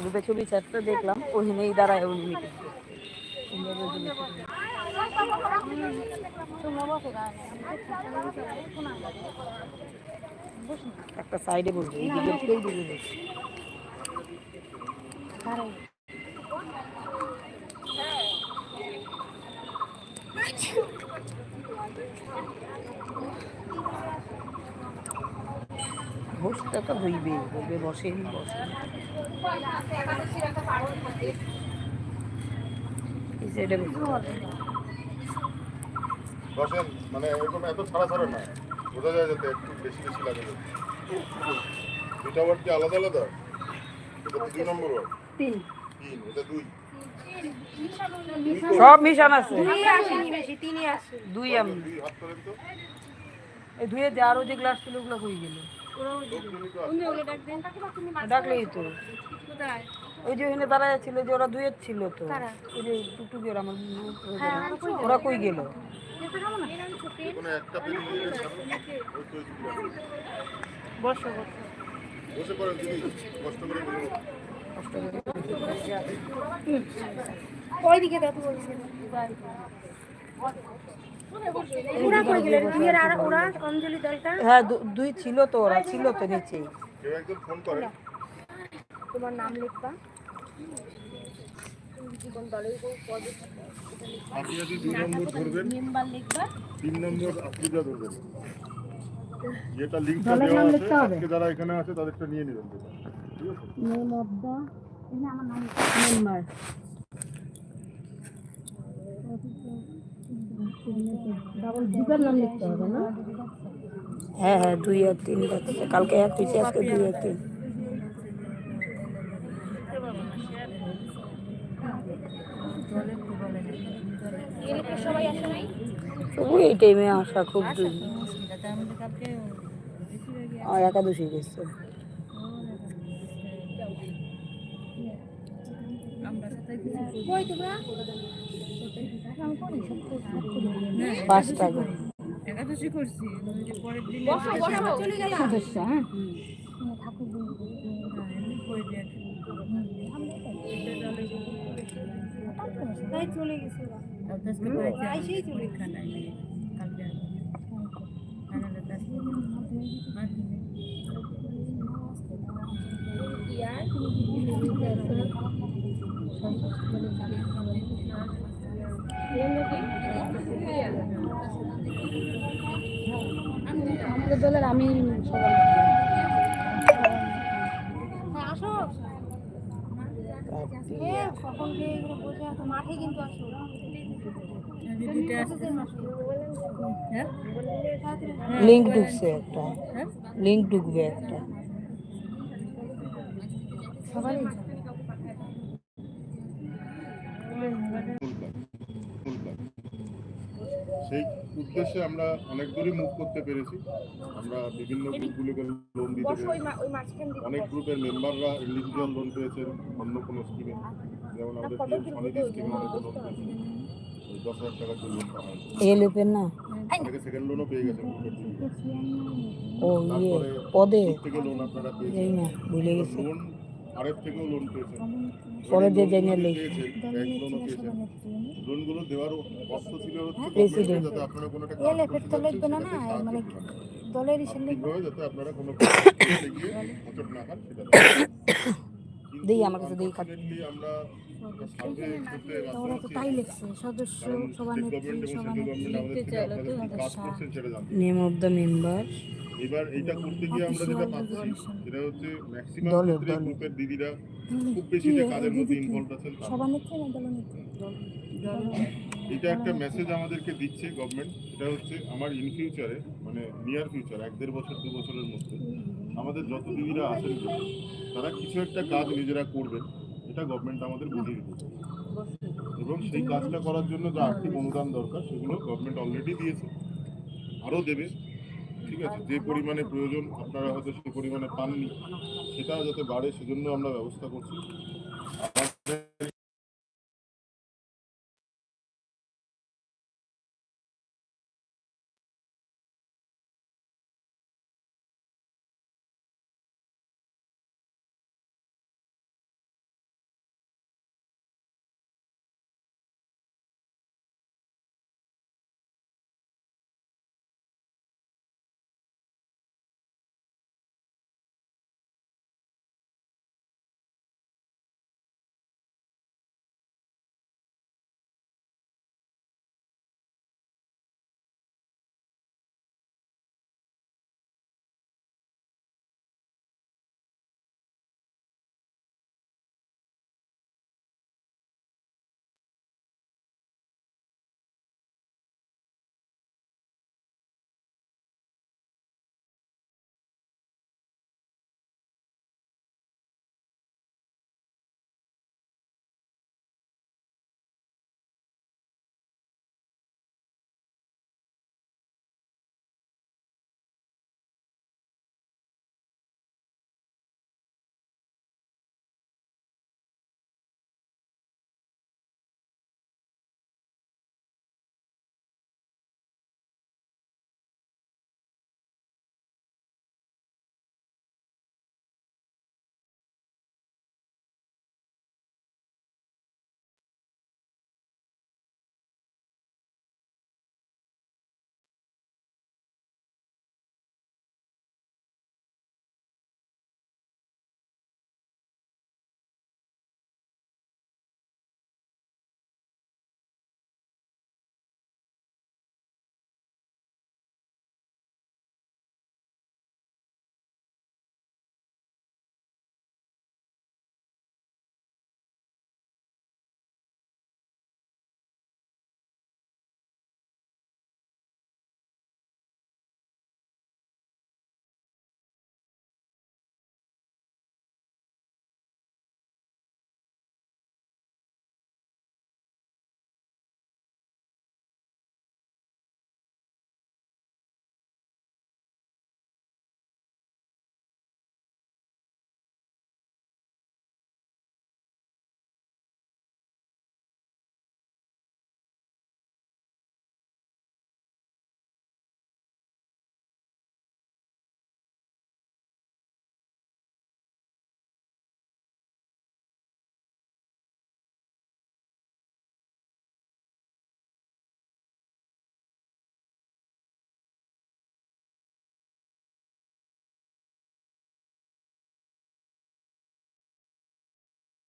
গ্রুপে ছবি চারটা দেখলাম ওখানেই দাঁড়ায় একটা সাইডে দিকে বসতে তো হইবে বলবে বসেন বসেন মানে এরকম এত ছাড়া ছাড়া না। বোঝা যায় যাতে একটু বেশি বেশি লাগে যাতে। ওয়ার্ড কি আলাদা আলাদা? এটা তো দুই নম্বর ওয়ার্ড। তিন। তিন এটা দুই। সব মিশান আছে। দুই আমি দুই হাত করেন তো। এই ধুয়ে আরও যে গ্লাস ছিল ওগুলো হয়ে গেল। ডাকলেই তো। ওই যে ওখানে দাঁড়ায় ছিল যে ওরা দুয়ের ছিল তো। ওই যে টুকটুকি ওরা আমার ওরা কই গেল। বসো বসে। পড়েন কষ্ট করে হ্যাঁ দুই ছিল তো ওরা ছিল তো করেন তোমার নাম লিখবা? আপনি যদি দুই নম্বর ধরবেন। তিন নম্বর আফ্রিকা ধরবেন। যেটা লিঙ্কটা দেওয়া আছে আজকে যারা এখানে আছে তাদেরটা নিয়ে নেবেন। ঠিক আছে? নেম অফ দা আমার নাম মেম্বার দুটার নাম লিখতে হবে না? হ্যাঁ হ্যাঁ দুই আর তিন কালকে এক হয়েছে আজকে দুই আর তিন। তবু এই টাইমে আসা খুব আর একাদশী গেছে। কই তোমরা? পাঁচ টাকা বসো বসো। চলে গেলাম। তাই চলে গেছে আইসেই চলে গেছে। আমাদের দলের আমি সবাই। হ্যাঁ আছো মাঠে কিন্তু আসো। লিঙ্ক ঢুকছে একটা। লিঙ্ক ঢুকবে একটা। সবাই সেই উদ্দেশ্যে আমরা অনেক দূরই মুভ করতে পেরেছি। আমরা বিভিন্ন গ্রুপগুলোকে লোন দিতে পেরেছি। অনেক গ্রুপের মেম্বাররা ইন্ডিভিজুয়াল লোন পেয়েছেন অন্য কোনো স্কিমে যেমন আমাদের পিএম স্বনিধি স্কিমে অনেক লোন পেয়েছে। দশ হাজার টাকার যে লোন পাওয়া যায় লোপের না? থেকে সেকেন্ড লোনও পেয়ে থেকে। ও ইয়ে পদে? থেকে লোন আপনারা পেয়েছেন। ভুলে গেছি। লোন আরেক থেকেও লোন পেয়েছেন। পরে যে জেনে ব্যাংক লোনগুলো দেওয়ার অর্থ ছিল হচ্ছে President. যাতে আপনারা কোনো একটা এল এফ তো লিখবে না না মানে দলের ইসে যাতে আপনারা কোনো হোঁচট না খান সেটা দেই আমার কাছে দেই খাত আমরা নেম অফ দ্য মেম্বার এবার এইটা করতে গিয়ে আমরা যেটা পাচ্ছি সেটা হচ্ছে ম্যাক্সিমাম ক্ষেত্রে গ্রুপের দিদিরা খুব বেশি যে কাজের মধ্যে ইনভলভ আছেন এটা একটা মেসেজ আমাদেরকে দিচ্ছে গভর্নমেন্ট সেটা হচ্ছে আমার ইন ফিউচারে মানে নিয়ার ফিউচার এক দেড় বছর দু বছরের মধ্যে আমাদের যত দিদিরা আছেন তারা কিছু একটা কাজ নিজেরা করবেন এটা গভর্নমেন্ট আমাদের বুঝিয়ে দিতে এবং সেই কাজটা করার জন্য যে আর্থিক অনুদান দরকার সেগুলো গভর্নমেন্ট অলরেডি দিয়েছে। আরও দেবে। ঠিক আছে, যে পরিমাণে প্রয়োজন আপনারা হয়তো সে পরিমাণে পাননি, সেটা যাতে বাড়ে, সেজন্য আমরা ব্যবস্থা করছি।